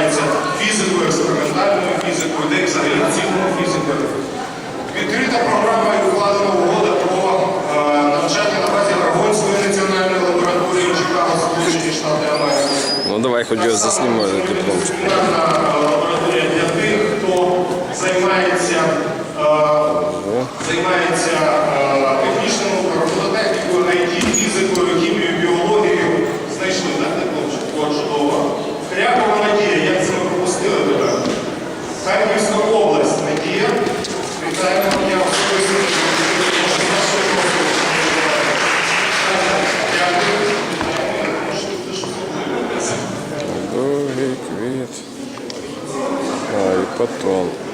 займаються фізикою, експериментальною фізикою, де взагалі цілою фізикою. Відкрита програма і укладена угода про е, навчання на базі Рагонської національної лабораторії Чикаго, Сполучені Штати Америки. Ну давай хоч його заснімо дипломчик. Лабораторія для тих, хто займається, е, займається е, технічним квит, квит. А, и потом.